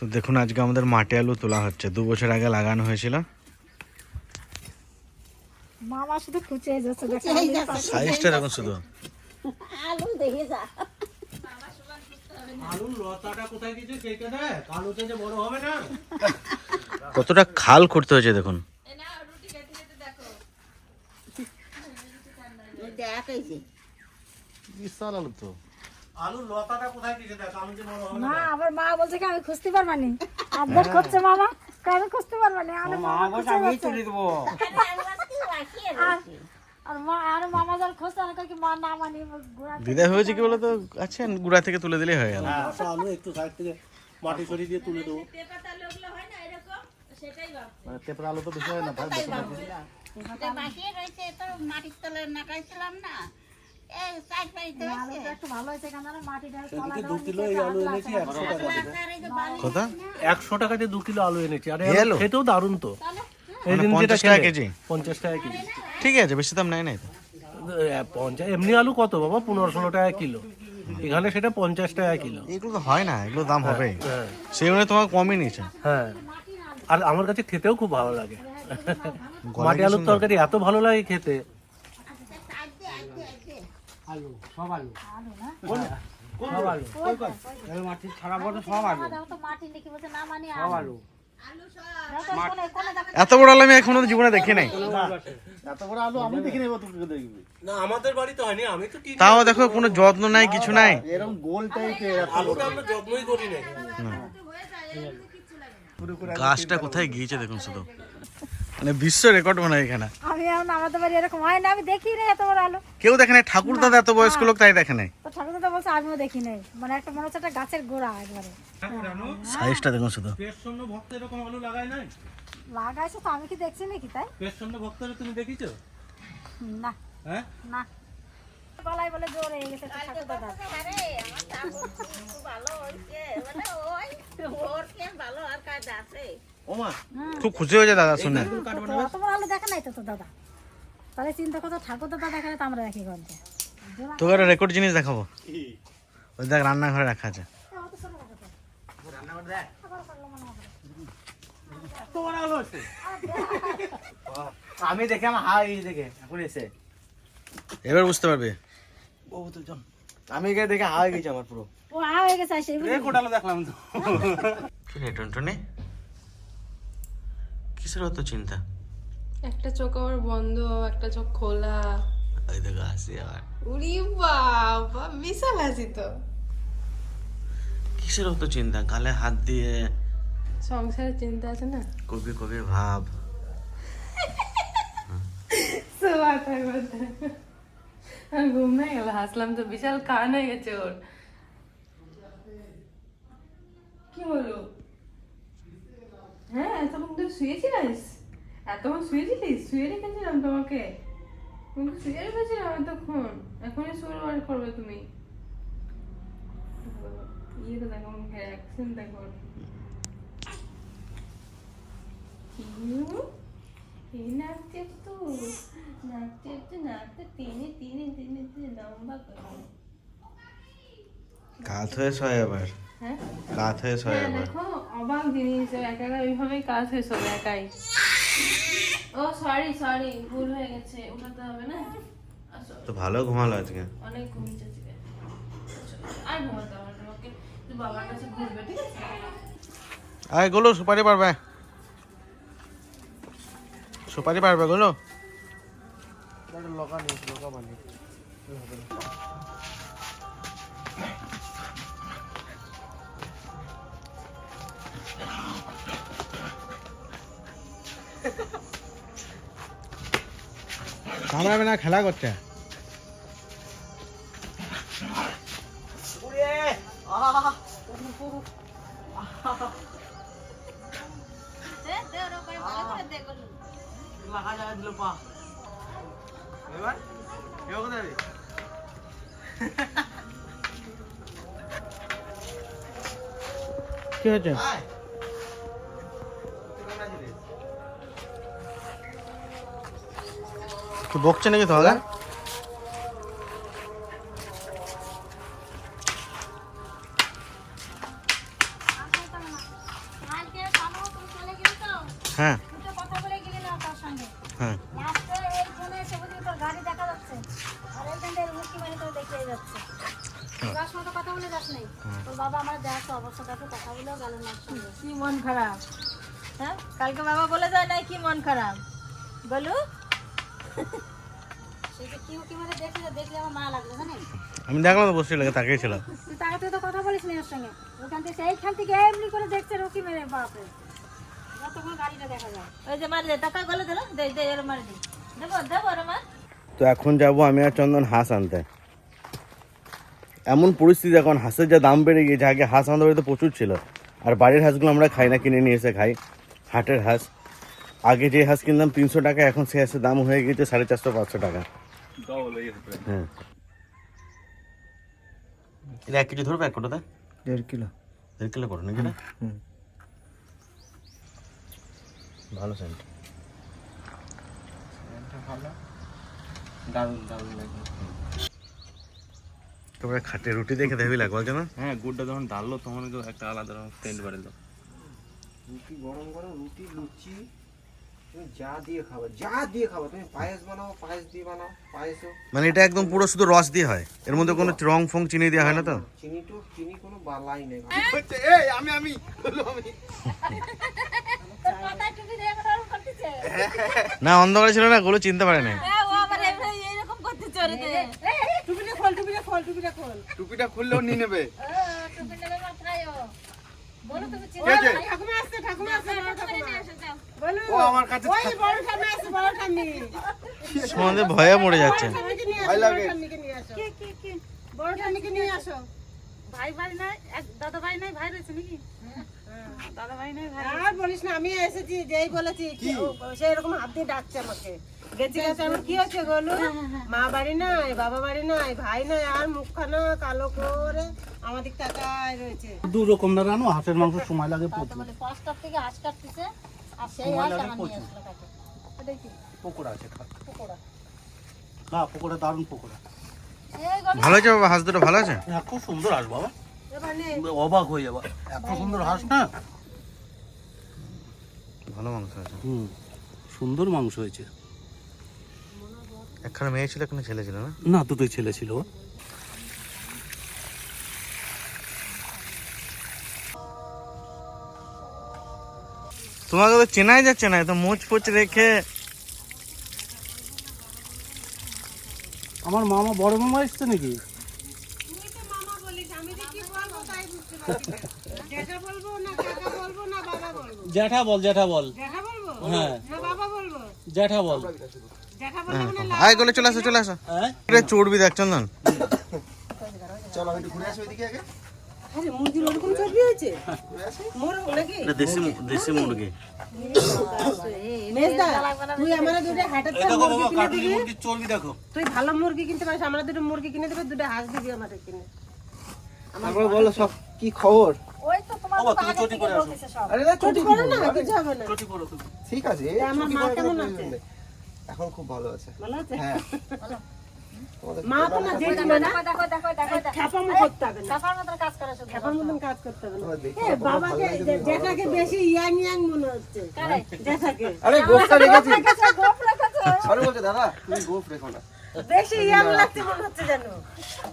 তো দেখুন আজকে আমাদের মাটি আলু তোলা হচ্ছে। দু বছর আগে লাগানো হয়েছিল। মামা শুধু খুঁচে যাচ্ছে সাইজটা দেখুন শুধু। আলু দেখে যা। আলুর লতাটা কোথায় দিয়েছে সেইটা দেখ আলুতে যে বড় হবে না? কতটা খাল করতে হয়েছে দেখুন। দেখ এই যে। বিশাল আলু তো। আলুর লতাটা কোথায় দিয়েছে দেখ আলু যে বড় হবে মা আবার মা বলছে কি আমি খুঁজতে পারব না? করছে মামা কে খুঁজতে পারব না আমি মামা আর মা আর মামা খুঁজছে আমি কি মা না মানি বিদায় হয়েছে কি বলতো? আচ্ছা গুড়া থেকে তুলে দিলেই হয়ে গেল। হ্যাঁ আলু একটু সাইড থেকে মাটি সরিয়ে দিয়ে তুলে দেবো। মানে আলু তো বেশি হয় না ভাই বাকিয়ে রয়েছে তো মাটির তলে নাকাইছিলাম না। এই সাইড বাড়িতে আলুটা একটু ভালো হয়েছে কেন জানো? মাটিটা তলা দু কিলো এই আলু এনেছি একশো টাকা দিয়ে। কথা? একশো টাকাতে দু কিলো আলু এনেছি। আর খেতেও দারুণ তো। এই মানে দিন যেটা 50 টাকা কেজি? পঞ্চাশ টাকা কেজি। ঠিক আছে বেশি দাম নাই নাই পঞ্চাশ এমনি আলু কত বাবা? পনেরো ষোলো টাকা কিলো। এখানে সেটা পঞ্চাশ টাকা কিলো। এগুলো তো হয় না এগুলো দাম হবে হ্যাঁ। সেই অনুযায়ী তোমার কমই নিয়েছে। হ্যাঁ। আর আমার কাছে খেতেও খুব ভালো লাগে। মাটি আলুর তরকারি এত ভালো লাগে খেতে। তো মাটি নাকি বলছে না মানি আলু। দেখো তো কোনে কোনে দেখো। এত বড় আলু আমি এখনও জীবনে দেখি নাই। না আমাদের বাড়িতে হয়নি আমি তো তাও দেখো কোনো যত্ন নাই কিছু নাই। আলুটা আমরা যত্নই করি না। গাছটা কোথায় গিয়েছে দেখুন শুধু। মানে বিশ্ব রেকর্ড মনে হয় এখানে। আমি এখন আমাদের বাড়ি এরকম হয় না আমি দেখি না এত বড় আলু। কেউ দেখে নাই? ঠাকুর দাদা এত বয়স্ক লোক তাই দেখে নাই? তো ঠাকুর দাদা বলছে আমিও দেখি নাই। মানে একটা মনে হচ্ছে একটা গাছের গোড়া একবারে। সাইজটা দেখুন শুধু। পেশন্ন ভক্ত এরকম আলু লাগায় নাই? লাগাইছে তো আমি কি দেখছি নাকি তাই? পেশন্ন ভক্তরে তুমি দেখিছো? না। হ্যাঁ? না। গলায় বলে জোর হয়ে গেছে ঠাকুর দাদা। আরে আমার ঠাকুর ভালো হয়েছে। মানে ওই ওর কে ভালো আর কাজ আছে? খুব খুশি হয়েছে দাদা শুনে। তো অত বড় আলু দেখা নাই তো দাদা। তাহলে চিন্তা করতো ঠাকুর দাদা দেখা তো আমরা রাখি গন্তে তোকে একটা রেকর্ড জিনিস দেখাবো। ওই দেখ রান্নাঘরে রাখা আছে। আমি দেখে আমার হাওয়া গেছে দেখে এখন এসে। এবার বুঝতে পারবে। আমি এখানে দেখে হাওয়া গেছে আমার পুরো। ও হয়ে গেছে দেখলাম তো। কিসের অত চিন্তা? একটা চোখ আমার বন্ধ একটা চোখ খোলা। ওই দেখো হাসি আবার। উরি বাবা বিশাল হাসি তো। কিসের অত চিন্তা? গালে হাত দিয়ে সংসারের চিন্তা আছে না? কবি কবি ভাব। কথা আমি ঘুম না গেল হাসলাম তো বিশাল কান হয়ে গেছে ওর। কি হলো? হ্যাঁ এতক্ষণ তুই শুয়েছিলিস? এতক্ষণ শুয়েছিলিস? শুয়ে রেখেছিলাম তোমাকে। তুমি তো শুয়ে রেখেছিলাম এতক্ষণ। এখনই শুয়ে বার করবে তুমি। ইয়ে তো দেখো, মুখে অ্যাকশন দেখো। এই নাচতে টেনে টেনে টেনে টেনে লম্বা করে। আবার। হ্যাঁ? কাত হয়ে শয় হ্যাঁ দেখো অবাক জিনিস একা একা ওইভাবেই কাজ হয়ে সব একাই। ও সরি সরি ভুল হয়ে গেছে উঠাতে হবে না? তো ভালো ঘুমালো আজকে? অনেক ঘুমিয়েছে আজকে। আর ঘুমাতে হবে তোমাকে তুই বাবার কাছে ঘুরবে ঠিক আছে? আয় গোলো সুপারি পারবে সুপারি পারবে গোলো। লকা লকা কামড়াবে না খেলা করছে লাগা যায় দিল পা এবার এবার কোথায় যাবি? কি হয়েছে বলেও গেল না ওর সঙ্গে কি মন খারাপ? হ্যাঁ? কালকে বাবা বলে যায় নাই কি মন খারাপ? বলু? আমি দেখলাম তো বসে লাগে তাকিয়েছিলাম। তুই তার তো কথা বলিস না ওর সঙ্গে। ওখান থেকে সেইখান থেকে এমনি করে দেখছে রকি মেরে বাপরে। যতক্ষণ গাড়িটা দেখা যায়। ওই যে মারি দে টাকা গলে দিল দে দে এর মারি দে। দেবো দেবো রে মা তো এখন যাব আমি আর চন্দন হাঁস আনতে। এমন পরিস্থিতি এখন হাঁসের যা দাম বেড়ে গিয়েছে আগে হাঁস আমাদের বাড়িতে প্রচুর ছিল। আর বাড়ির হাঁসগুলো আমরা খাই না কিনে নিয়ে এসে খাই। হাটের হাঁস। আগে যে হাঁস কিনলাম তিনশো টাকা এখন সে হাঁসের দাম হয়ে গেছে সাড়ে চারশো পাঁচশো টাকা। হ্যাঁ। এক কেজি ধরবে এক কোটাতে? দেড় কিলো। দেড় কিলো করো নাকি না ভালো সেন্ট দারুণ দারুণ লাগবে তারপরে খাটে রুটি দেখে দেবি লাগবে কেন হ্যাঁ গুড়টা যখন ডাললো তখন তো একটা আলাদা রকম সেন্ট বাড়িলো রুটি গরম গরম রুটি লুচি তুমি যা দিয়ে খাবে যা দিয়ে খাবে তুমি পায়েস বানাও পায়েস দিয়ে বানাও পায়েসও। মানে এটা একদম পুরো শুধু রস দিয়ে হয়। এর মধ্যে কোনো রং ফং চিনি দেওয়া হয় না তো? চিনি তো চিনি কোনো বালাই নেই। এই আমি না অন্ধকারে ছিল না গুলো চিনতে পারে না হ্যাঁ টুপিটা খোল টুপিটা খোল টুপিটা খোল। টুপিটা খুললেও নিয়ে নেবে। ও টুপি নেবে মাথায় ও বলো তুমি চিন্তা কে কে? ঠাকুমা আসছে ঠাকুমা আসছে ঠাকুমা। বলু ও আমার কাছে ওই বড় ঠাকুমা আসছে বড় ঠাম্মি সমাজে ভয়ে মরে যাচ্ছে। ঠাম্মিকে নিয়ে ভয় আসো বড় লাগে। ঠাম্মিকে নিয়ে আসো। কি কি কি? বড় ঠাম্মিকে নিয়ে আসো। ভাই ভাই নাই দাদা ভাই নাই ভাই রয়েছে নাকি? দাদা ভাই নাই ভাই আর বলিস না আমি এসেছি যেই বলেছি কি? ও- হাত দিয়ে ডাকছে আমাকে। গেছি গেছে আমার কি হচ্ছে বলু? মা বাড়ি নাই বাবা বাড়ি নাই ভাই নাই আর মুখখানা কালো করে আমার দিক তাকায় রয়েছে। দু রকম না রানো হাঁসের মাংস সময় লাগে মানে পাঁচটার থেকে হাঁস কাটতেছে। পকোড়া আছে না পকোড়া দারুণ পকোড়া। ভালো আছে বাবা হাঁস দুটো ভালো আছে? হ্যাঁ খুব সুন্দর হাঁস বাবা। অবাক হয়ে যাবা। এত সুন্দর হাঁস না? ভালো মাংস আছে। হুম সুন্দর মাংস হয়েছে। একখানে মেয়ে ছিল একখানে ছেলে ছিল না? না দুটোই ছেলে ছিল তোমাকে তো চেনাই যাচ্ছে না তো মোচ ফোচ রেখে। আমার মামা বড় মামা এসছে নাকি? জ্যাঠা বলব না কাকা বলব না বাবা বলব? জ্যাঠা বল জ্যাঠা বল। হ্যাঁ। না বাবা বলব। জ্যাঠা বল। জ্যাঠা বলব না আয় গলে চলে আসো চলে আসো। হ্যাঁ? এটা দেখ চন্দন। চলো আমি ঘুরে আসি ওইদিকে আগে। আরে মুরগির ওরকম চর্বি হয়েছে? মোর নাকি? এটা দেশি দেশি মুরগি? মেজদা তুই আমার দুটো হাটের থেকে মুরগি কিনে দিবি? মুরগির চর্বি দেখো। তুই ভালো মুরগি কিনতে পারিস আমরা দুটো মুরগি কিনে দেবে দুটো হাঁস দিবি আমাদের কিনে। তারপরে বলো সব কি খবর? ওই তো তোমার বাবা, তো তুমি আগে চটি করে আসো। আরে না ছোট করো না কিছু হবে না। চটি পড়ো তুমি। ঠিক আছে আমার মা কেমন আছে? এখন খুব ভালো আছে। ভালো আছে? হ্যাঁ। মা তো না দেখবে না দেখো দেখো দেখো দেখো দেখো করতে হবে না। মতো কাজ করে শুধু খ্যাপার মতন কাজ করতে হবে না। তোমার দেখতে এ বাবাকে লাগে বেশি ইয়াং ইয়াং মনে হচ্ছে। জ্যাঠাকে আরে গোফটা রেখেছি। গোপ রেখেছো। সরি বলছে দাদা তুমি গোফ রেখো না। বেশি ইয়াং লাগছে মনে হচ্ছে জানো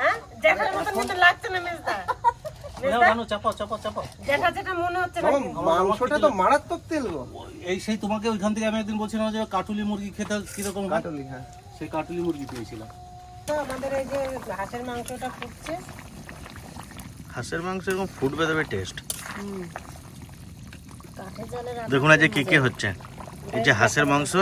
হ্যাঁ? জ্যাঠার মতন কিন্তু লাগছে না মেজদা নাও নাও চাপাও চাপাও চাপাও জ্যাঠা যেটা মনে হচ্ছে না। বাবা, মাংসটা তো মারাত্মক তেল গো। এই সেই তোমাকে ওইখান থেকে আমি একদিন বলছিলাম যে কাটুলি মুরগি খেতে কীরকম কাটলি হ্যাঁ। সেই কাটুলি মুরগি পেয়েছিলাম। তো আমাদের এই যে হাঁসের মাংসটা ফুটছে। হাঁসের মাংস এরকম ফুটবে তবে টেস্ট দেখুন আজ কি কি হচ্ছে। এই যে হাঁসের মাংস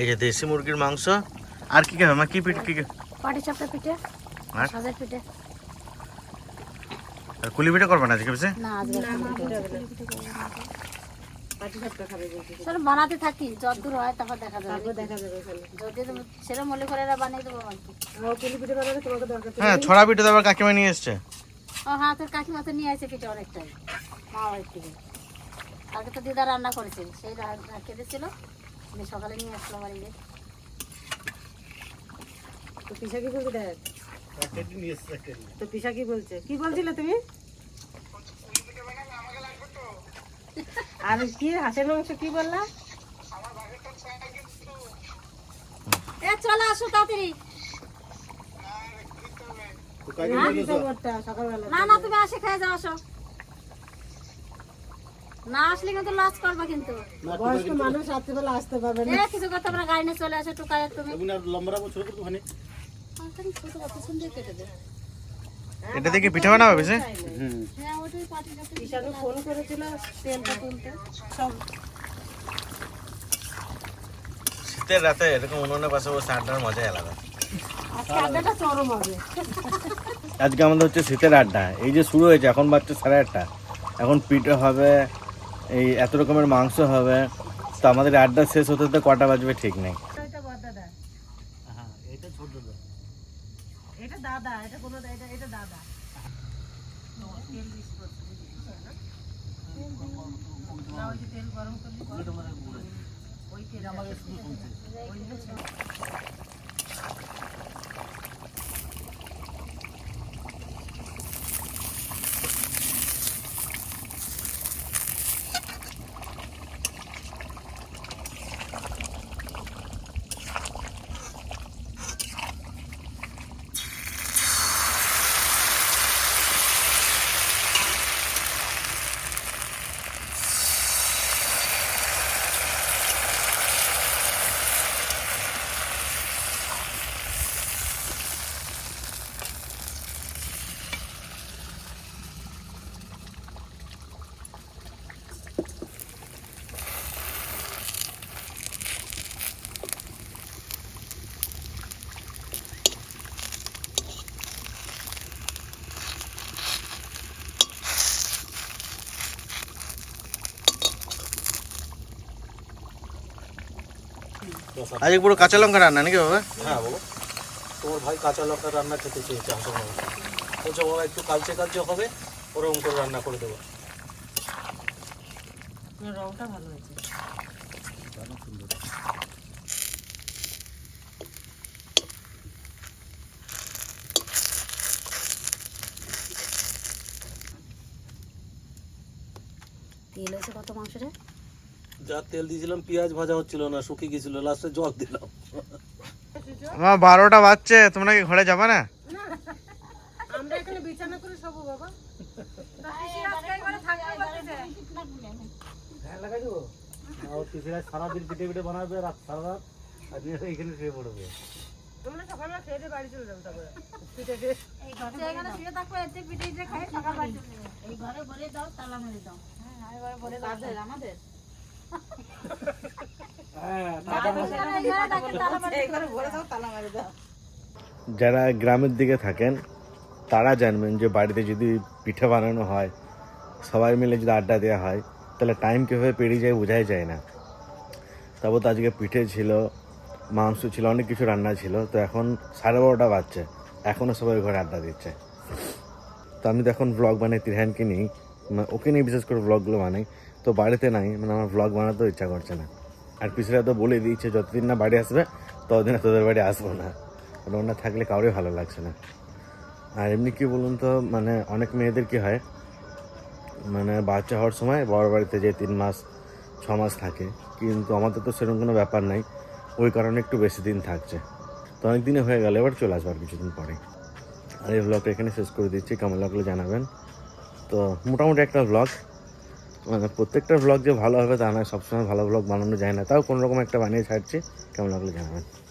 এই যে দেশি মুরগির মাংস আর কি কি হবে? মা কি পিঠ কি পাটি চাপটা পিঠে আর? সাজের পিঠে। আর কুলি পিঠে করবে না আজকে না আজকে খাবে বলছি চলো বানাতে থাকি যত দূর হয় তারপর দেখা যাবে। তারপর দেখা যাবে যদি তুমি মনে করে এরা বানিয়ে দেবো হ্যাঁ ছড়া পিঠে তো আবার কাকিমা নিয়ে এসছে। ও হ্যাঁ তোর কাকিমা তো নিয়ে আসে পিঠে অনেকটাই। মা বাড়ির থেকে কালকে তো দিদা রান্না করেছে সেই কেঁদেছিল আমি সকালে নিয়ে আসলো বাড়িতে তো পিসা কি বলছে দেখ? তো পিসা কি বলছে? কি বলছিলে তুমি? আর কি হাঁসের মাংস কি বললা এ চলে আসো তাড়াতাড়ি। হ্যাঁ, না না তুমি আসে খেয়ে যাও আসো। না আসলে কিন্তু লস করবে কিন্তু। বয়স্ক মানুষ রাত্রিবেলা আসতে পারবে না। কিছু করতে পারে গাড়ি নিয়ে চলে আসো টুকায় তুমি। ছোট কত সুন্দর কেটে দে। এটা থেকে পিঠা বানাবে বেশি হ্যাঁ ওটাই পাটি কাটতে ঈশানু ফোন করেছিল তেলটা তুলতে। সব শীতের রাতে এরকম উনুনের পাশে বসে আড্ডার মজাই আলাদা। আজকে আমাদের হচ্ছে শীতের আড্ডা। এই যে শুরু হয়েছে এখন বাচ্চা সাড়ে আটটা। এখন পিঠে হবে এই এত রকমের মাংস হবে। তো আমাদের আড্ডা শেষ হতে হতে কটা বাজবে ঠিক নেই এটা বড়দাদা এটা দাদা এটা কোনো এটা এটা দাদা। তেল গরম করলি ওই তেল আজকে পুরো কাঁচা লঙ্কা রান্না নাকি বাবা? হ্যাঁ বাবা তোমার ভাই কাঁচা লঙ্কা রান্না খেতে চেয়েছে মাংস বলছে বাবা একটু কালচে কালচে হবে ওরকম করে রান্না করে দেবো। রংটা ভালো হয়েছে। তেল হয়েছে কত মাংস রে যা তেল দিয়েছিলাম পেঁয়াজ ভাজা হচ্ছিল না শুকিয়ে গেছিল লাস্টে জল দিলাম। আমার বারোটা বাজছে তোমরা কি ঘরে যাবে না? আমরা এখানে বিছানা করে শোবো বাবা। সারাদিন পিঠে পিঠে বানাবে রাত সারা রাত আর এখানে শুয়ে পড়বে। তোমরা সকালবেলা খেয়ে দিয়ে বাড়ি চলে যাব তারপরে। পিঠে দিয়ে। এখানে শুয়ে থাকো এতে পিঠে পিঠে খাই সকাল বাড়ি চলে যাব। এই ঘরে বলে দাও তালা মেরে দাও। হ্যাঁ ঘরে বলে দাও। আমাদের? যারা গ্রামের দিকে থাকেন, তারা জানবেন যে বাড়িতে যদি পিঠে বানানো হয়, সবাই মিলে যদি আড্ডা দেওয়া হয়, তাহলে টাইম কীভাবে পেরিয়ে যায় বোঝাই যায় না। তারপর তো আজকে পিঠে ছিল, মাংস ছিল, অনেক কিছু রান্না ছিল, তো এখন সাড়ে বারোটা বাজছে। এখনও সবাই ঘরে আড্ডা দিচ্ছে। তো আমি তো এখন ব্লগ বানাই, তিরহানকে নিই ওকে নিয়ে বিশেষ করে ব্লগগুলো বানাই। তো বাড়িতে নাই মানে আমার ব্লগ বানাতেও ইচ্ছা করছে না। আর পিছনে তো বলে দিয়েছে যতদিন না বাড়ি আসবে, ততদিন তোদের বাড়ি আসব না। কারণ ওনা থাকলে কাউরে ভালো লাগছে না। আর এমনি কি বলুন তো মানে অনেক মেয়েদের কি হয় মানে বাচ্চা হওয়ার সময় বড় বাড়িতে যে তিন মাস, ছ মাস থাকে। কিন্তু আমাদের তো সেরকম কোনো ব্যাপার নাই, ওই কারণে একটু বেশি দিন থাকছে। তো অনেক দিনে হয়ে গেলে, এবার চলে আসবার কিছুদিন পরে। আর এই ব্লগটা এখানে শেষ করে দিচ্ছি, কেমন লাগল জানাবেন। তো মোটামুটি একটা ব্লগ মানে প্রত্যেকটা ব্লগ যে ভালো হবে তা নয়, সবসময় ভালো ব্লগ বানানো যায় না। তাও কোনোরকম একটা বানিয়ে ছাড়ছি। কেমন লাগল জানাবেন।